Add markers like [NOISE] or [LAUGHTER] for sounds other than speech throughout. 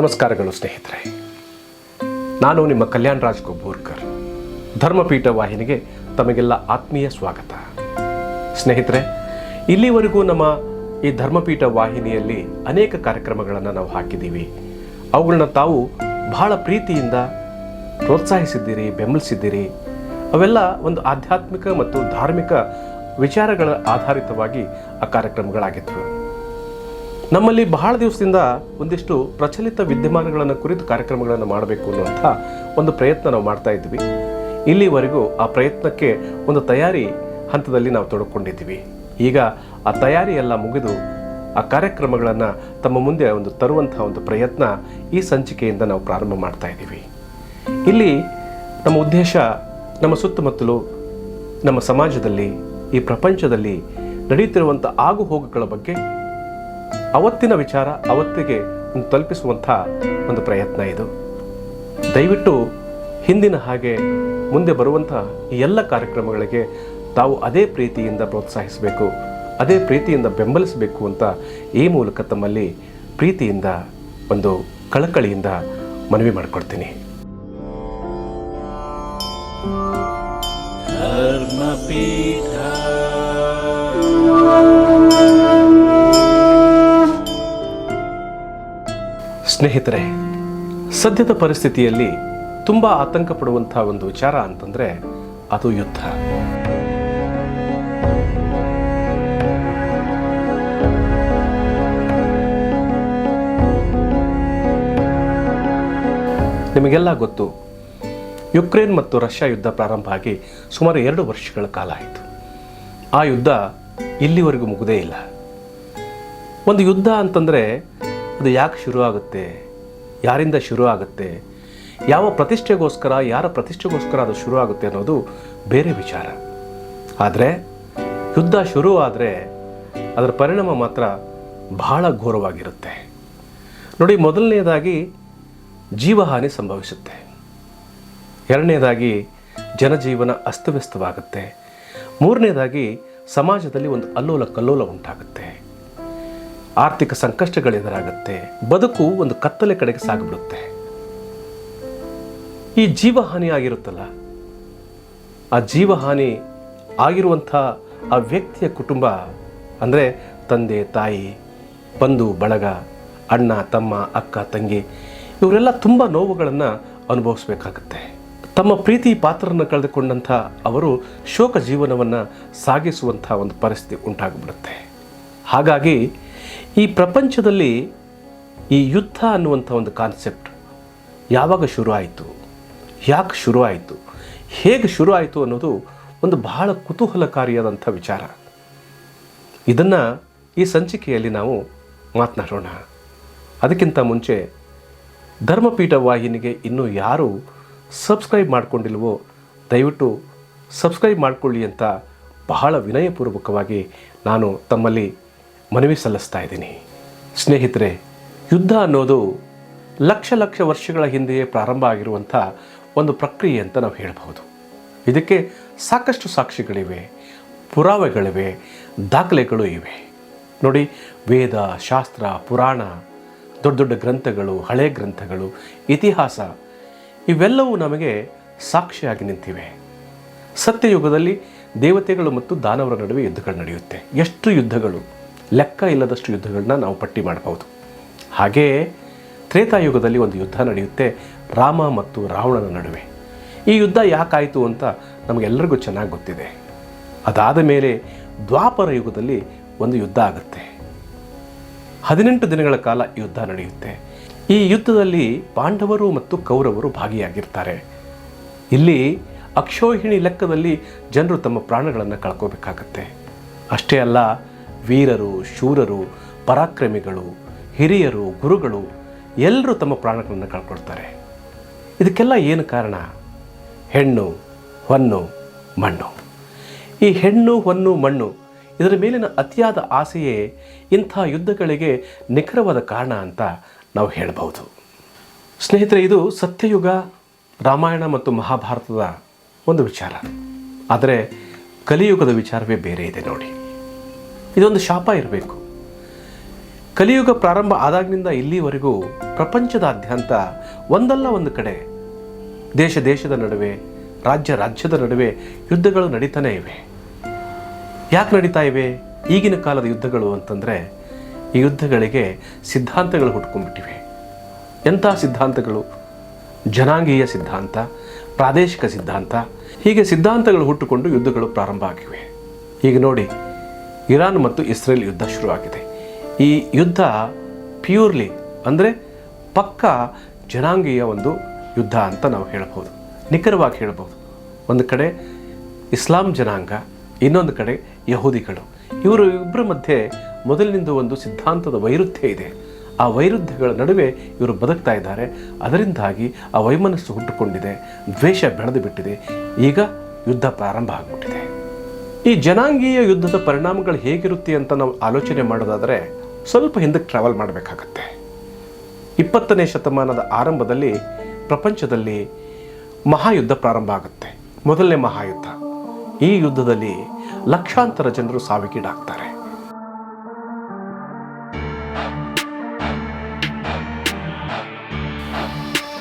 ನಮಸ್ಕಾರಗಳು ಸ್ನೇಹಿತರೆ. ನಾನು ನಿಮ್ಮ ಕಲ್ಯಾಣ ರಾಜ್ ಕೊಬ್ಬೂರ್ಕರ್ ಧರ್ಮಪೀಠ ವಾಹಿನಿಗೆ ತಮಗೆಲ್ಲ ಆತ್ಮೀಯ ಸ್ವಾಗತ. ಸ್ನೇಹಿತರೆ, ಇಲ್ಲಿವರೆಗೂ ನಮ್ಮ ಈ ಧರ್ಮಪೀಠ ವಾಹಿನಿಯಲ್ಲಿ ಅನೇಕ ಕಾರ್ಯಕ್ರಮಗಳನ್ನು ನಾವು ಹಾಕಿದ್ದೀವಿ. ಅವುಗಳನ್ನ ತಾವು ಬಹಳ ಪ್ರೀತಿಯಿಂದ ಪ್ರೋತ್ಸಾಹಿಸಿದ್ದೀರಿ, ಬೆಂಬಲಿಸಿದ್ದೀರಿ. ಅವೆಲ್ಲ ಒಂದು ಆಧ್ಯಾತ್ಮಿಕ ಮತ್ತು ಧಾರ್ಮಿಕ ವಿಚಾರಗಳ ಆಧಾರಿತವಾಗಿ ಆ ಕಾರ್ಯಕ್ರಮಗಳಾಗಿದ್ವು. ನಮ್ಮಲ್ಲಿ ಬಹಳ ದಿವಸದಿಂದ ಒಂದಿಷ್ಟು ಪ್ರಚಲಿತ ವಿದ್ಯಮಾನಗಳನ್ನು ಕುರಿತು ಕಾರ್ಯಕ್ರಮಗಳನ್ನು ಮಾಡಬೇಕು ಅನ್ನುವಂಥ ಒಂದು ಪ್ರಯತ್ನ ನಾವು ಮಾಡ್ತಾ ಇದ್ವಿ. ಇಲ್ಲಿವರೆಗೂ ಆ ಪ್ರಯತ್ನಕ್ಕೆ ಒಂದು ತಯಾರಿ ಹಂತದಲ್ಲಿ ನಾವು ತೊಡಕೊಂಡಿದ್ದೀವಿ. ಈಗ ಆ ತಯಾರಿ ಎಲ್ಲ ಮುಗಿದು ಆ ಕಾರ್ಯಕ್ರಮಗಳನ್ನು ತಮ್ಮ ಮುಂದೆ ಒಂದು ತರುವಂಥ ಒಂದು ಪ್ರಯತ್ನ ಈ ಸಂಚಿಕೆಯಿಂದ ನಾವು ಪ್ರಾರಂಭ ಮಾಡ್ತಾ ಇದ್ದೀವಿ. ಇಲ್ಲಿ ನಮ್ಮ ಉದ್ದೇಶ ನಮ್ಮ ಸುತ್ತಮುತ್ತಲು ನಮ್ಮ ಸಮಾಜದಲ್ಲಿ ಈ ಪ್ರಪಂಚದಲ್ಲಿ ನಡೆಯುತ್ತಿರುವಂಥ ಆಗುಹೋಗುಗಳ ಬಗ್ಗೆ ಅವತ್ತಿನ ವಿಚಾರ ಅವತ್ತಿಗೆ ತಲುಪಿಸುವಂಥ ಒಂದು ಪ್ರಯತ್ನ ಇದು. ದಯವಿಟ್ಟು ಹಿಂದಿನ ಹಾಗೆ ಮುಂದೆ ಬರುವಂಥ ಈ ಎಲ್ಲ ಕಾರ್ಯಕ್ರಮಗಳಿಗೆ ತಾವು ಅದೇ ಪ್ರೀತಿಯಿಂದ ಪ್ರೋತ್ಸಾಹಿಸಬೇಕು, ಅದೇ ಪ್ರೀತಿಯಿಂದ ಬೆಂಬಲಿಸಬೇಕು ಅಂತ ಈ ಮೂಲಕ ತಮ್ಮಲ್ಲಿ ಪ್ರೀತಿಯಿಂದ ಒಂದು ಕಳಕಳಿಯಿಂದ ಮನವಿ ಮಾಡಿಕೊಡ್ತೀನಿ. ಸ್ನೇಹಿತರೆ, ಸದ್ಯದ ಪರಿಸ್ಥಿತಿಯಲ್ಲಿ ತುಂಬ ಆತಂಕ ಪಡುವಂತಹ ಒಂದು ವಿಚಾರ ಅಂತಂದ್ರೆ ಅದು ಯುದ್ಧ. ನಿಮಗೆಲ್ಲ ಗೊತ್ತು, ಯುಕ್ರೇನ್ ಮತ್ತು ರಷ್ಯಾ ಯುದ್ಧ ಪ್ರಾರಂಭ ಆಗಿ ಸುಮಾರು ಎರಡು ವರ್ಷಗಳ ಕಾಲ ಆಯಿತು. ಆ ಯುದ್ಧ ಇಲ್ಲಿವರೆಗೂ ಮುಗುದೇ ಇಲ್ಲ. ಒಂದು ಯುದ್ಧ ಅಂತಂದರೆ ಅದು ಯಾಕೆ ಶುರು ಆಗುತ್ತೆ ಯಾರಿಂದ ಶುರು ಆಗುತ್ತೆ ಯಾವ ಪ್ರತಿಷ್ಠೆಗೋಸ್ಕರ, ಯಾರ ಪ್ರತಿಷ್ಠೆಗೋಸ್ಕರ ಅದು ಶುರು ಆಗುತ್ತೆ ಅನ್ನೋದು ಬೇರೆ ವಿಚಾರ. ಆದರೆ, ಯುದ್ಧ ಶುರು ಆದರೆ ಅದರ ಪರಿಣಾಮ ಮಾತ್ರ ಬಹಳ ಘೋರವಾಗಿರುತ್ತೆ. ನೋಡಿ ಮೊದಲನೆಯದಾಗಿ ಜೀವಹಾನಿ ಸಂಭವಿಸುತ್ತೆ. ಎರಡನೇದಾಗಿ ಜನಜೀವನ ಅಸ್ತವ್ಯಸ್ತವಾಗುತ್ತೆ. ಮೂರನೇದಾಗಿ ಸಮಾಜದಲ್ಲಿ ಒಂದು ಅಲ್ಲೋಲ ಕಲ್ಲೋಲ ಉಂಟಾಗುತ್ತೆ. ಆರ್ಥಿಕ ಸಂಕಷ್ಟಗಳು ಎದುರಾಗುತ್ತೆ, ಬದುಕು ಒಂದು ಕತ್ತಲೆ ಕಡೆಗೆ ಸಾಗಿಬಿಡುತ್ತೆ. ಈ ಜೀವಹಾನಿ ಆಗಿರುತ್ತಲ್ಲ, ಆ ಜೀವಹಾನಿ ಆಗಿರುವಂಥ ಆ ವ್ಯಕ್ತಿಯ ಕುಟುಂಬ, ಅಂದರೆ ತಂದೆ, ತಾಯಿ, ಬಂಧು, ಬಳಗ, ಅಣ್ಣ, ತಮ್ಮ, ಅಕ್ಕ, ತಂಗಿ, ಇವರೆಲ್ಲ ತುಂಬ ನೋವುಗಳನ್ನು ಅನುಭವಿಸಬೇಕಾಗುತ್ತೆ. ತಮ್ಮ ಪ್ರೀತಿ ಪಾತ್ರರನ್ನು ಕಳೆದುಕೊಂಡಂಥ ಅವರು ಶೋಕ ಜೀವನವನ್ನು ಸಾಗಿಸುವಂಥ ಒಂದು ಪರಿಸ್ಥಿತಿ ಉಂಟಾಗಿಬಿಡುತ್ತೆ. ಹಾಗಾಗಿ ಈ ಪ್ರಪಂಚದಲ್ಲಿ ಈ ಯುದ್ಧ ಅನ್ನುವಂಥ ಒಂದು ಕಾನ್ಸೆಪ್ಟ್ ಯಾವಾಗ ಶುರು ಆಯಿತು ಯಾಕೆ ಶುರು ಆಯಿತು ಹೇಗೆ ಶುರು ಆಯಿತು ಅನ್ನೋದು ಒಂದು ಬಹಳ ಕುತೂಹಲಕಾರಿಯಾದಂಥ ವಿಚಾರ. ಇದನ್ನು ಈ ಸಂಚಿಕೆಯಲ್ಲಿ ನಾವು ಮಾತನಾಡೋಣ. ಅದಕ್ಕಿಂತ ಮುಂಚೆ ಧರ್ಮಪೀಠ ವಾಹಿನಿಗೆ ಇನ್ನೂ ಯಾರು ಸಬ್ಸ್ಕ್ರೈಬ್ ಮಾಡಿಕೊಂಡಿಲ್ವೋ, ದಯವಿಟ್ಟು ಸಬ್ಸ್ಕ್ರೈಬ್ ಮಾಡಿಕೊಳ್ಳಿ ಅಂತ ಬಹಳ ವಿನಯಪೂರ್ವಕವಾಗಿ ನಾನು ತಮ್ಮಲ್ಲಿ ಮನವಿ ಸಲ್ಲಿಸ್ತಾ ಇದ್ದೀನಿ. ಸ್ನೇಹಿತರೆ, ಯುದ್ಧ ಅನ್ನೋದು ಲಕ್ಷ ಲಕ್ಷ ವರ್ಷಗಳ ಹಿಂದೆಯೇ ಪ್ರಾರಂಭ ಆಗಿರುವಂಥ ಒಂದು ಪ್ರಕ್ರಿಯೆ ಅಂತ ನಾವು ಹೇಳಬಹುದು. ಇದಕ್ಕೆ ಸಾಕಷ್ಟು ಸಾಕ್ಷಿಗಳಿವೆ, ಪುರಾವೆಗಳಿವೆ, ದಾಖಲೆಗಳು ಇವೆ. ನೋಡಿ, ವೇದ, ಶಾಸ್ತ್ರ, ಪುರಾಣ, ದೊಡ್ಡ ದೊಡ್ಡ ಗ್ರಂಥಗಳು, ಹಳೆ ಗ್ರಂಥಗಳು, ಇತಿಹಾಸ, ಇವೆಲ್ಲವೂ ನಮಗೆ ಸಾಕ್ಷಿಯಾಗಿ ನಿಂತಿವೆ. ಸತ್ಯಯುಗದಲ್ಲಿ ದೇವತೆಗಳು ಮತ್ತು ದಾನವರ ನಡುವೆ ಯುದ್ಧಗಳು ನಡೆಯುತ್ತೆ. ಎಷ್ಟು ಯುದ್ಧಗಳು? ಲೆಕ್ಕ ಇಲ್ಲದಷ್ಟು ಯುದ್ಧಗಳನ್ನ ನಾವು ಪಟ್ಟಿ ಮಾಡಬಹುದು ಹಾಗೆಯೇ ತ್ರೇತಾಯುಗದಲ್ಲಿ ಒಂದು ಯುದ್ಧ ನಡೆಯುತ್ತೆ, ರಾಮ ಮತ್ತು ರಾವಣನ ನಡುವೆ. ಈ ಯುದ್ಧ ಯಾಕಾಯಿತು ಅಂತ ನಮಗೆಲ್ಲರಿಗೂ ಚೆನ್ನಾಗಿ ಗೊತ್ತಿದೆ. ಅದಾದ ಮೇಲೆ ದ್ವಾಪರ ಯುಗದಲ್ಲಿ ಒಂದು ಯುದ್ಧ ಆಗುತ್ತೆ. ಹದಿನೆಂಟು ದಿನಗಳ ಕಾಲ ಯುದ್ಧ ನಡೆಯುತ್ತೆ. ಈ ಯುದ್ಧದಲ್ಲಿ ಪಾಂಡವರು ಮತ್ತು ಕೌರವರು ಭಾಗಿಯಾಗಿರ್ತಾರೆ. ಇಲ್ಲಿ ಅಕ್ಷೋಹಿಣಿ ಲೆಕ್ಕದಲ್ಲಿ ಜನರು ತಮ್ಮ ಪ್ರಾಣಗಳನ್ನು ಕಳ್ಕೋಬೇಕಾಗತ್ತೆ. ಅಷ್ಟೇ ಅಲ್ಲ ವೀರರು, ಶೂರರು, ಪರಾಕ್ರಮಿಗಳು, ಹಿರಿಯರು, ಗುರುಗಳು ಎಲ್ಲರೂ ತಮ್ಮ ಪ್ರಾಣಗಳನ್ನು ಕಳ್ಕೊಳ್ತಾರೆ. ಇದಕ್ಕೆಲ್ಲ ಏನು ಕಾರಣ? ಹೆಣ್ಣು, ಹೊನ್ನು, ಮಣ್ಣು. ಈ ಹೆಣ್ಣು, ಹೊನ್ನು, ಮಣ್ಣು ಇದರ ಮೇಲಿನ ಅತಿಯಾದ ಆಸೆಯೇ ಇಂಥ ಯುದ್ಧಗಳಿಗೆ ನಿಖರವಾದ ಕಾರಣ ಅಂತ ನಾವು ಹೇಳಬಹುದು. ಸ್ನೇಹಿತರೆ, ಇದು ಸತ್ಯಯುಗ, ರಾಮಾಯಣ ಮತ್ತು ಮಹಾಭಾರತದ ಒಂದು ವಿಚಾರ. ಆದರೆ ಕಲಿಯುಗದ ವಿಚಾರವೇ ಬೇರೆ ಇದೆ ನೋಡಿ. ಇದೊಂದು ಶಾಪ ಇರಬೇಕು. ಕಲಿಯುಗ ಪ್ರಾರಂಭ ಆದಾಗಿನಿಂದ ಇಲ್ಲಿವರೆಗೂ ಪ್ರಪಂಚದಾದ್ಯಂತ ಒಂದಲ್ಲ ಒಂದು ಕಡೆ ದೇಶ ದೇಶದ ನಡುವೆ, ರಾಜ್ಯ ರಾಜ್ಯದ ನಡುವೆ ಯುದ್ಧಗಳು ನಡೀತಾನೇ ಇವೆ. ಯಾಕೆ ನಡೀತಾ ಇವೆ? ಈಗಿನ ಕಾಲದ ಯುದ್ಧಗಳು ಅಂತಂದರೆ ಈ ಯುದ್ಧಗಳಿಗೆ ಸಿದ್ಧಾಂತಗಳು ಹುಟ್ಕೊಂಡ್ಬಿಟ್ಟಿವೆ. ಎಂಥ ಸಿದ್ಧಾಂತಗಳು? ಜನಾಂಗೀಯ ಸಿದ್ಧಾಂತ, ಪ್ರಾದೇಶಿಕ ಸಿದ್ಧಾಂತ, ಹೀಗೆ ಸಿದ್ಧಾಂತಗಳು ಹುಟ್ಟುಕೊಂಡು ಯುದ್ಧಗಳು ಪ್ರಾರಂಭ ಆಗಿವೆ. ಈಗ ನೋಡಿ ಇರಾನ್ ಮತ್ತು ಇಸ್ರೇಲ್ ಯುದ್ಧ ಶುರುವಾಗಿದೆ. ಈ ಯುದ್ಧ ಪ್ಯೂರ್ಲಿ ಅಂದರೆ ಪಕ್ಕ ಜನಾಂಗೀಯ ಒಂದು ಯುದ್ಧ ಅಂತ ನಾವು ಹೇಳ್ಬೋದು ನಿಖರವಾಗಿ ಹೇಳ್ಬೋದು ಒಂದು ಕಡೆ ಇಸ್ಲಾಂ ಜನಾಂಗ, ಇನ್ನೊಂದು ಕಡೆ ಯಹೂದಿಗಳು. ಇವರು ಇಬ್ಬರ ಮಧ್ಯೆ ಮೊದಲಿನಿಂದ ಒಂದು ಸಿದ್ಧಾಂತದ ವೈರುಧ್ಯ ಇದೆ. ಆ ವೈರುಧ್ಯಗಳ ನಡುವೆ ಇವರು ಬದುಕ್ತಾ ಇದ್ದಾರೆ. ಅದರಿಂದಾಗಿ ಆ ವೈಮನಸ್ಸು ಹುಟ್ಟುಕೊಂಡಿದೆ. ದ್ವೇಷ ಬೆಳೆದು ಬಿಟ್ಟಿದೆ. ಈಗ ಯುದ್ಧ ಪ್ರಾರಂಭ ಆಗಿಬಿಟ್ಟಿದೆ. ಈ ಜನಾಂಗೀಯ ಯುದ್ಧದ ಪರಿಣಾಮಗಳು ಹೇಗಿರುತ್ತೆ ಅಂತ ನಾವು ಆಲೋಚನೆ ಮಾಡೋದಾದರೆ ಸ್ವಲ್ಪ ಹಿಂದಕ್ಕೆ ಟ್ರಾವೆಲ್ ಮಾಡಬೇಕಾಗತ್ತೆ. ಇಪ್ಪತ್ತನೇ ಶತಮಾನದ ಆರಂಭದಲ್ಲಿ ಪ್ರಪಂಚದಲ್ಲಿ ಮಹಾಯುದ್ಧ ಪ್ರಾರಂಭ ಆಗುತ್ತೆ. ಮೊದಲನೇ ಮಹಾಯುದ್ಧ. ಈ ಯುದ್ಧದಲ್ಲಿ ಲಕ್ಷಾಂತರ ಜನರು ಸಾವಿಗೀಡಾಗ್ತಾರೆ.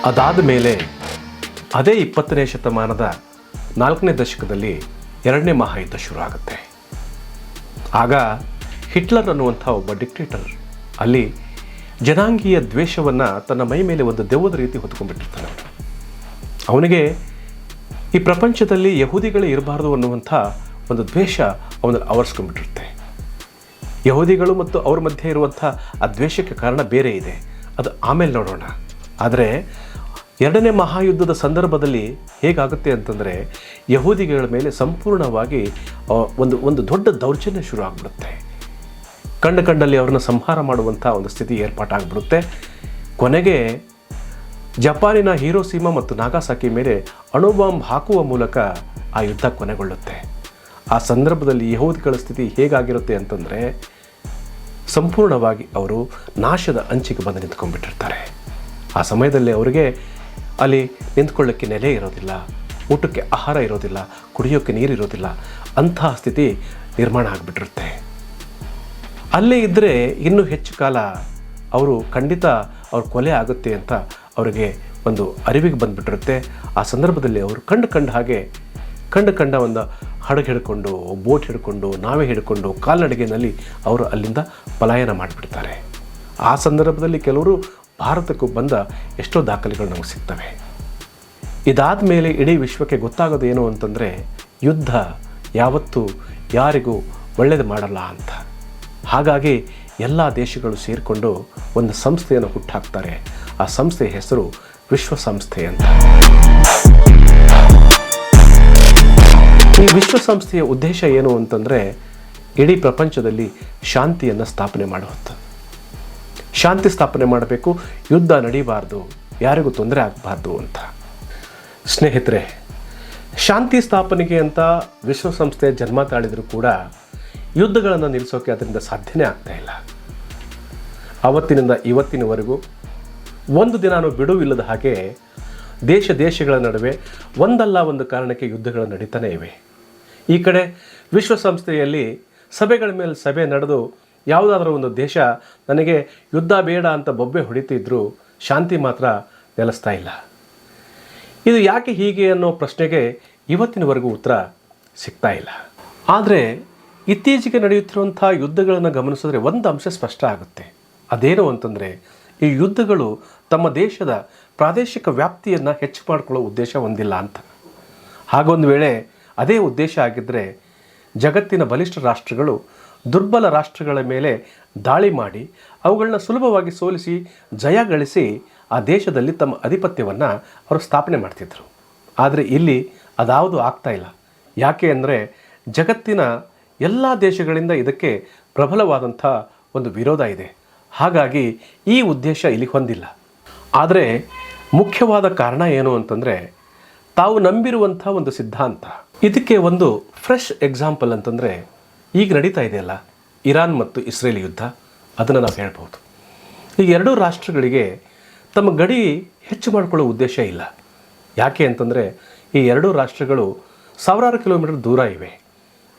ಅದಾದ ಮೇಲೆ ಅದೇ ಇಪ್ಪತ್ತನೇ ಶತಮಾನದ ನಾಲ್ಕನೇ ದಶಕದಲ್ಲಿ ಎರಡನೇ ಮಹಾಯುದ್ಧ ಶುರು ಆಗುತ್ತೆ ಆಗ ಹಿಟ್ಲರ್ ಅನ್ನುವಂಥ ಒಬ್ಬ ಡಿಕ್ಟೇಟರ್ ಅಲ್ಲಿ ಜನಾಂಗೀಯ ದ್ವೇಷವನ್ನು ತನ್ನ ಮೈ ಮೇಲೆ ಒಂದು ದೆವ್ವದ ರೀತಿ ಹೊತ್ಕೊಂಡ್ಬಿಟ್ಟಿರ್ತಾನೆ ಅವನು. ಅವನಿಗೆ ಈ ಪ್ರಪಂಚದಲ್ಲಿ ಯಹೂದಿಗಳೇ ಇರಬಾರ್ದು ಅನ್ನುವಂಥ ಒಂದು ದ್ವೇಷ ಅವನಲ್ಲಿ ಆವರಿಸ್ಕೊಂಡ್ಬಿಟ್ಟಿರುತ್ತೆ ಯಹೂದಿಗಳು ಮತ್ತು ಅವ್ರ ಮಧ್ಯೆ ಇರುವಂಥ ಆ ದ್ವೇಷಕ್ಕೆ ಕಾರಣ ಬೇರೆ ಇದೆ. ಅದು ಆಮೇಲೆ ನೋಡೋಣ. ಆದರೆ ಎರಡನೇ ಮಹಾಯುದ್ಧದ ಸಂದರ್ಭದಲ್ಲಿ ಹೇಗಾಗುತ್ತೆ ಅಂತಂದರೆ ಯಹೂದಿಗಳ ಮೇಲೆ ಸಂಪೂರ್ಣವಾಗಿ ಒಂದು ಒಂದು ದೊಡ್ಡ ದೌರ್ಜನ್ಯ ಶುರು ಆಗಿಬಿಡುತ್ತೆ. ಕಂಡ ಕಂಡಲ್ಲಿ ಅವ್ರನ್ನ ಸಂಹಾರ ಮಾಡುವಂಥ ಒಂದು ಸ್ಥಿತಿ ಏರ್ಪಾಟಾಗ್ಬಿಡುತ್ತೆ. ಕೊನೆಗೆ ಜಪಾನಿನ ಹಿರೋಸೀಮಾ ಮತ್ತು ನಾಗಾಸಾಕಿ ಮೇಲೆ ಅಣುಬಾಂಬ್ ಹಾಕುವ ಮೂಲಕ ಆ ಯುದ್ಧ ಕೊನೆಗೊಳ್ಳುತ್ತೆ. ಆ ಸಂದರ್ಭದಲ್ಲಿ ಯಹೂದಿಗಳ ಸ್ಥಿತಿ ಹೇಗಾಗಿರುತ್ತೆ ಅಂತಂದರೆ, ಸಂಪೂರ್ಣವಾಗಿ ಅವರು ನಾಶದ ಅಂಚಿಗೆ ಬಂದು ನಿಂತ್ಕೊಂಡ್ಬಿಟ್ಟಿರ್ತಾರೆ. ಆ ಸಮಯದಲ್ಲಿ ಅವರಿಗೆ ಅಲ್ಲಿ ನಿಂತ್ಕೊಳ್ಳೋಕ್ಕೆ ನೆಲೆ ಇರೋದಿಲ್ಲ, ಊಟಕ್ಕೆ ಆಹಾರ ಇರೋದಿಲ್ಲ ಕುಡಿಯೋಕ್ಕೆ ನೀರು ಇರೋದಿಲ್ಲ ಅಂತಹ ಸ್ಥಿತಿ ನಿರ್ಮಾಣ ಆಗಿಬಿಟ್ಟಿರುತ್ತೆ. ಅಲ್ಲೇ ಇದ್ದರೆ ಇನ್ನೂ ಹೆಚ್ಚು ಕಾಲ ಅವರು ಖಂಡಿತ ಅವ್ರ ಕೊಲೆ ಆಗುತ್ತೆ ಅಂತ ಅವರಿಗೆ ಒಂದು ಅರಿವಿಗೆ ಬಂದುಬಿಟ್ಟಿರುತ್ತೆ. ಆ ಸಂದರ್ಭದಲ್ಲಿ ಅವರು ಕಂಡು ಕಂಡು ಹಾಗೆ, ಕಂಡು ಕಂಡ ಒಂದು ಹಡಗು ಹಿಡ್ಕೊಂಡು, ಬೋಟ್ ಹಿಡ್ಕೊಂಡು, ನಾವೇ ಹಿಡ್ಕೊಂಡು, ಕಾಲ್ನಡಿಗೆನಲ್ಲಿ ಅವರು ಅಲ್ಲಿಂದ ಪಲಾಯನ ಮಾಡಿಬಿಡ್ತಾರೆ. ಆ ಸಂದರ್ಭದಲ್ಲಿ ಕೆಲವರು ಭಾರತಕ್ಕೂ ಬಂದ ಎಷ್ಟೋ ದಾಖಲೆಗಳು ನಮಗೆ ಸಿಗ್ತವೆ. ಇದಾದ ಮೇಲೆ ಇಡೀ ವಿಶ್ವಕ್ಕೆ ಗೊತ್ತಾಗೋದು ಏನು ಅಂತಂದರೆ ಯುದ್ಧ ಯಾವತ್ತೂ ಯಾರಿಗೂ ಒಳ್ಳೆಯದು ಮಾಡಲ್ಲ ಅಂತ. ಹಾಗಾಗಿ ಎಲ್ಲ ದೇಶಗಳು ಸೇರಿಕೊಂಡು ಒಂದು ಸಂಸ್ಥೆಯನ್ನು ಹುಟ್ಟಾಕ್ತಾರೆ. ಆ ಸಂಸ್ಥೆಯ ಹೆಸರು ವಿಶ್ವಸಂಸ್ಥೆ ಅಂತ. ಈ ವಿಶ್ವಸಂಸ್ಥೆಯ ಉದ್ದೇಶ ಏನು ಅಂತಂದರೆ ಇಡೀ ಪ್ರಪಂಚದಲ್ಲಿ ಶಾಂತಿಯನ್ನು ಸ್ಥಾಪನೆ ಮಾಡುವಂಥ ಶಾಂತಿ ಸ್ಥಾಪನೆ ಮಾಡಬೇಕು, ಯುದ್ಧ ನಡೀಬಾರ್ದು, ಯಾರಿಗೂ ತೊಂದರೆ ಆಗಬಾರ್ದು ಅಂತ. ಸ್ನೇಹಿತರೆ, ಶಾಂತಿ ಸ್ಥಾಪನೆಗೆ ಅಂತ ವಿಶ್ವಸಂಸ್ಥೆ ಜನ್ಮ ತಾಳಿದರೂ ಕೂಡ ಯುದ್ಧಗಳನ್ನು ನಿಲ್ಲಿಸೋಕೆ ಅದರಿಂದ ಸಾಧ್ಯನೇ ಆಗ್ತಾ ಇಲ್ಲ. ಆವತ್ತಿನಿಂದ ಇವತ್ತಿನವರೆಗೂ ಒಂದು ದಿನಾನೂ ಬಿಡುವಿಲ್ಲದ ಹಾಗೆ ದೇಶ ದೇಶಗಳ ನಡುವೆ ಒಂದಲ್ಲ ಒಂದು ಕಾರಣಕ್ಕೆ ಯುದ್ಧಗಳು ನಡೀತಾನೇ ಇವೆ. ಈ ಕಡೆ ವಿಶ್ವಸಂಸ್ಥೆಯಲ್ಲಿ ಸಭೆಗಳ ಮೇಲೆ ಸಭೆ ನಡೆದು ಯಾವುದಾದ್ರೂ ಒಂದು ದೇಶ ನನಗೆ ಯುದ್ಧ ಬೇಡ ಅಂತ ಬೊಬ್ಬೆ ಹೊಡಿತಿದ್ರು, ಶಾಂತಿ ಮಾತ್ರ ನೆಲೆಸ್ತಾ ಇಲ್ಲ. ಇದು ಯಾಕೆ ಹೀಗೆ ಅನ್ನೋ ಪ್ರಶ್ನೆಗೆ ಇವತ್ತಿನವರೆಗೂ ಉತ್ತರ ಸಿಗ್ತಾ ಇಲ್ಲ. ಆದರೆ ಇತ್ತೀಚೆಗೆ ನಡೆಯುತ್ತಿರುವಂಥ ಯುದ್ಧಗಳನ್ನು ಗಮನಿಸಿದ್ರೆ ಒಂದು ಅಂಶ ಸ್ಪಷ್ಟ ಆಗುತ್ತೆ. ಅದೇನು ಅಂತಂದರೆ ಈ ಯುದ್ಧಗಳು ತಮ್ಮ ದೇಶದ ಪ್ರಾದೇಶಿಕ ವ್ಯಾಪ್ತಿಯನ್ನು ಹೆಚ್ಚು ಮಾಡಿಕೊಳ್ಳೋ ಉದ್ದೇಶ ಹೊಂದಿಲ್ಲ ಅಂತ. ಹಾಗೊಂದು ವೇಳೆ ಅದೇ ಉದ್ದೇಶ ಆಗಿದ್ದರೆ ಜಗತ್ತಿನ ಬಲಿಷ್ಠ ರಾಷ್ಟ್ರಗಳು ದುರ್ಬಲ ರಾಷ್ಟ್ರಗಳ ಮೇಲೆ ದಾಳಿ ಮಾಡಿ ಅವುಗಳನ್ನ ಸುಲಭವಾಗಿ ಸೋಲಿಸಿ ಜಯ ಗಳಿಸಿ ಆ ದೇಶದಲ್ಲಿ ತಮ್ಮ ಆಧಿಪತ್ಯವನ್ನು ಅವರು ಸ್ಥಾಪನೆ ಮಾಡ್ತಿದ್ರು. ಆದರೆ ಇಲ್ಲಿ ಅದಾವುದು ಆಗ್ತಾ ಇಲ್ಲ. ಯಾಕೆ ಅಂದರೆ ಜಗತ್ತಿನ ಎಲ್ಲ ದೇಶಗಳಿಂದ ಇದಕ್ಕೆ ಪ್ರಬಲವಾದಂಥ ಒಂದು ವಿರೋಧ ಇದೆ. ಹಾಗಾಗಿ ಈ ಉದ್ದೇಶ ಇಲ್ಲಿ ಹೊಂದಿಲ್ಲ ಆದರೆ ಮುಖ್ಯವಾದ ಕಾರಣ ಏನು ಅಂತಂದರೆ ತಾವು ನಂಬಿರುವಂಥ ಒಂದು ಸಿದ್ಧಾಂತ. ಇದಕ್ಕೆ ಒಂದು ಫ್ರೆಶ್ ಎಕ್ಸಾಂಪಲ್ ಅಂತಂದರೆ ಈಗ ನಡೀತಾ ಇದೆಯಲ್ಲ? ಇರಾನ್ ಮತ್ತು ಇಸ್ರೇಲ್ ಯುದ್ಧ, ಅದನ್ನು ನಾವು ಹೇಳ್ಬೋದು ಈ ಎರಡೂ ರಾಷ್ಟ್ರಗಳಿಗೆ ತಮ್ಮ ಗಡಿ ಹೆಚ್ಚು ಮಾಡಿಕೊಳ್ಳೋ ಉದ್ದೇಶ ಇಲ್ಲ. ಯಾಕೆ ಅಂತಂದರೆ, ಈ ಎರಡೂ ರಾಷ್ಟ್ರಗಳು ಸಾವಿರಾರು ಕಿಲೋಮೀಟರ್ ದೂರ ಇವೆ.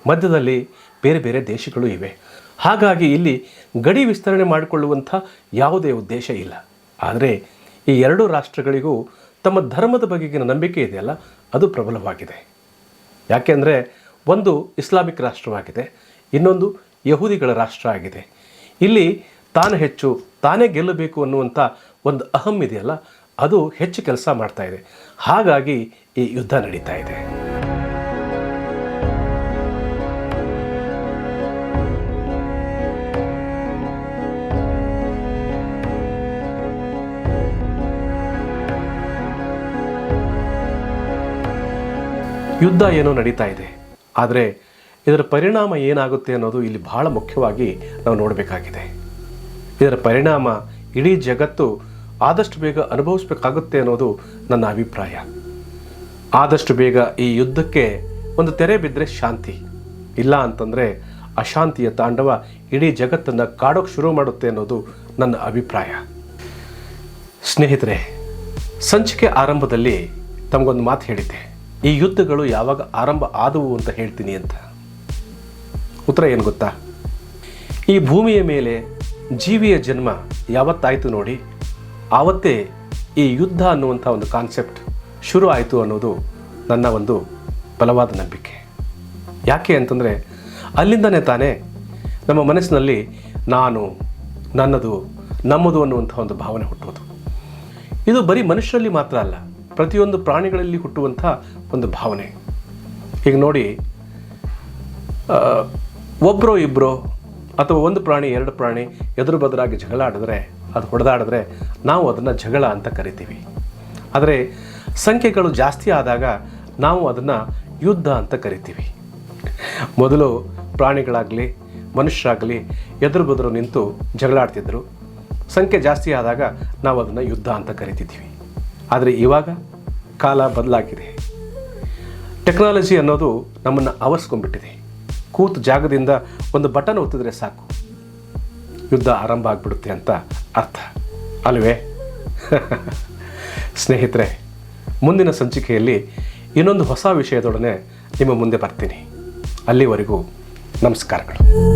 ಮಧ್ಯದಲ್ಲಿ ಬೇರೆ ಬೇರೆ ದೇಶಗಳು ಇವೆ. ಹಾಗಾಗಿ ಇಲ್ಲಿ ಗಡಿ ವಿಸ್ತರಣೆ ಮಾಡಿಕೊಳ್ಳುವಂಥ ಯಾವುದೇ ಉದ್ದೇಶ ಇಲ್ಲ. ಆದರೆ ಈ ಎರಡೂ ರಾಷ್ಟ್ರಗಳಿಗೂ ತಮ್ಮ ಧರ್ಮದ ಬಗೆಗಿನ ನಂಬಿಕೆ ಇದೆಯಲ್ಲ, ಅದು ಪ್ರಬಲವಾಗಿದೆ. ಯಾಕೆಂದರೆ ಒಂದು ಇಸ್ಲಾಮಿಕ್ ರಾಷ್ಟ್ರವಾಗಿದೆ, ಇನ್ನೊಂದು ಯಹೂದಿಗಳ ರಾಷ್ಟ್ರ ಆಗಿದೆ ಇಲ್ಲಿ ತಾನು ಹೆಚ್ಚು ತಾನೇ ಗೆಲ್ಲಬೇಕು ಅನ್ನುವಂಥ ಒಂದು ಅಹಂ ಇದೆಯಲ್ಲ, ಅದು ಹೆಚ್ಚು ಕೆಲಸ ಮಾಡ್ತಾ ಇದೆ. ಹಾಗಾಗಿ ಈ ಯುದ್ಧ ನಡೀತಾ ಇದೆ. ಯುದ್ಧ ಏನೋ ನಡೀತಾ ಇದೆ. ಆದರೆ ಇದರ ಪರಿಣಾಮ ಏನಾಗುತ್ತೆ ಅನ್ನೋದು ಇಲ್ಲಿ ಬಹಳ ಮುಖ್ಯವಾಗಿ ನಾವು ನೋಡಬೇಕಾಗಿದೆ. ಇದರ ಪರಿಣಾಮ ಇಡೀ ಜಗತ್ತು ಆದಷ್ಟು ಬೇಗ ಅನುಭವಿಸಬೇಕಾಗುತ್ತೆ ಅನ್ನೋದು ನನ್ನ ಅಭಿಪ್ರಾಯ. ಆದಷ್ಟು ಬೇಗ ಈ ಯುದ್ಧಕ್ಕೆ ಒಂದು ತೆರೆ ಬಿದ್ದರೆ ಶಾಂತಿ. ಇಲ್ಲ ಅಂತಂದರೆ ಅಶಾಂತಿಯ ತಾಂಡವ ಇಡೀ ಜಗತ್ತನ್ನು ಕಾಡೋಕ್ಕೆ ಶುರು ಮಾಡುತ್ತೆ ಅನ್ನೋದು ನನ್ನ ಅಭಿಪ್ರಾಯ. ಸ್ನೇಹಿತರೆ, ಸಂಚಿಕೆ ಆರಂಭದಲ್ಲಿ ತಮಗೊಂದು ಮಾತು ಹೇಳಿದ್ದೆ. ಈ ಯುದ್ಧಗಳು ಯಾವಾಗ ಆರಂಭ ಆದವು ಅಂತ ಹೇಳ್ತೀನಿ ಅಂತ. ಉತ್ತರ ಏನು ಗೊತ್ತಾ? ಈ ಭೂಮಿಯ ಮೇಲೆ ಜೀವಿಯ ಜನ್ಮ ಯಾವತ್ತಾಯಿತು ನೋಡಿ? ಆವತ್ತೇ ಈ ಯುದ್ಧ ಅನ್ನುವಂಥ ಒಂದು ಕಾನ್ಸೆಪ್ಟ್ ಶುರು ಆಯಿತು ಅನ್ನೋದು ನನ್ನ ಒಂದು ಬಲವಾದ ನಂಬಿಕೆ. ಯಾಕೆ ಅಂತಂದರೆ ಅಲ್ಲಿಂದನೇ ತಾನೇ ನಮ್ಮ ಮನಸ್ಸಿನಲ್ಲಿ ನಾನು, ನನ್ನದು, ನಮ್ಮದು ಅನ್ನುವಂಥ ಒಂದು ಭಾವನೆ ಹುಟ್ಟೋದು ಇದು ಬರೀ ಮನುಷ್ಯರಲ್ಲಿ ಮಾತ್ರ ಅಲ್ಲ ಪ್ರತಿಯೊಂದು ಪ್ರಾಣಿಗಳಲ್ಲಿ ಹುಟ್ಟುವಂಥ ಒಂದು ಭಾವನೆ. ಈಗ ನೋಡಿ ಒಬ್ಬರೋ ಇಬ್ಬರೋ ಅಥವಾ ಒಂದು ಪ್ರಾಣಿ, ಎರಡು ಪ್ರಾಣಿ ಎದುರು ಬದಲಾಗಿ ಜಗಳ ಆಡಿದ್ರೆ, ಅದು ಹೊಡೆದಾಡಿದ್ರೆ ನಾವು ಅದನ್ನು ಜಗಳ ಅಂತ ಕರಿತೀವಿ. ಆದರೆ ಸಂಖ್ಯೆಗಳು ಜಾಸ್ತಿ ಆದಾಗ ನಾವು ಅದನ್ನು ಯುದ್ಧ ಅಂತ ಕರಿತೀವಿ. ಮೊದಲು ಪ್ರಾಣಿಗಳಾಗಲಿ, ಮನುಷ್ಯರಾಗಲಿ ಎದುರು ಬದುರು ನಿಂತು ಜಗಳಾಡ್ತಿದ್ರು ಸಂಖ್ಯೆ ಜಾಸ್ತಿ ಆದಾಗ ನಾವು ಅದನ್ನು ಯುದ್ಧ ಅಂತ ಕರಿತಿದ್ವಿ ಆದರೆ ಇವಾಗ ಕಾಲ ಬದಲಾಗಿದೆ. ಟೆಕ್ನಾಲಜಿ ಅನ್ನೋದು ನಮ್ಮನ್ನು ಆವರಿಸ್ಕೊಂಡ್ಬಿಟ್ಟಿದೆ. ಕೂತು ಜಾಗದಿಂದ ಒಂದು ಬಟನ್ ಒತ್ತಿದ್ರೆ ಸಾಕು. ಯುದ್ಧ ಆರಂಭ ಆಗಿಬಿಡುತ್ತೆ ಅಂತ ಅರ್ಥ. ಅಲ್ವೇ? [LAUGHS] ಸ್ನೇಹಿತರೆ, ಮುಂದಿನ ಸಂಚಿಕೆಯಲ್ಲಿ ಇನ್ನೊಂದು ಹೊಸ ವಿಷಯದೊಡನೆ ನಿಮ್ಮ ಮುಂದೆ ಬರ್ತೀನಿ. ಅಲ್ಲಿವರೆಗೂ ನಮಸ್ಕಾರಗಳು.